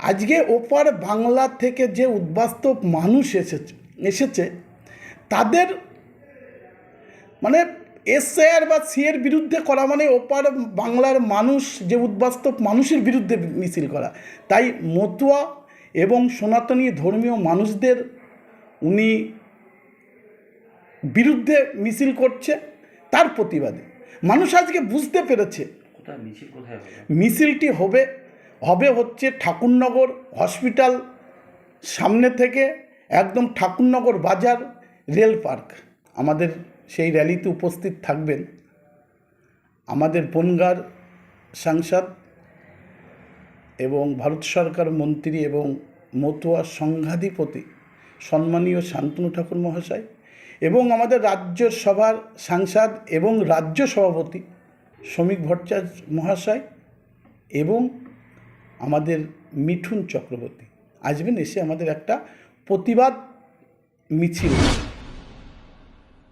আজকে ওপার বাংলা থেকে যে উদ্বাস্তব মানুষ এসেছে এসেছে তাদের মানে এসআর বা সিএর বিরুদ্ধে করা মানে ওপার বাংলার মানুষ যে উদ্বাস্তব মানুষের বিরুদ্ধে মিছিল করা। তাই মতুয়া এবং সনাতনী ধর্মীয় মানুষদের উনি বিরুদ্ধে মিছিল করছে তার প্রতিবাদে। মানুষ আজকে বুঝতে পেরেছে। মিছিলটি হবে হবে হচ্ছে ঠাকুরনগর হসপিটাল সামনে থেকে একদম ঠাকুরনগর বাজার রেল পার্ক। আমাদের সেই র্যালিতে উপস্থিত থাকবেন আমাদের বনগার সাংসদ এবং ভারত সরকার মন্ত্রী এবং মতুয়া সংঘাধিপতি সম্মানীয় শান্তনু ঠাকুর মহাশয় এবং আমাদের রাজ্য সভার সাংসদ এবং রাজ্য সভাপতি শ্রমিক ভট্টাচার্য মহাশয় এবং আমাদের মিঠুন চক্রবর্তী। আসবেন এসে আমাদের একটা প্রতিবাদ মিছিল।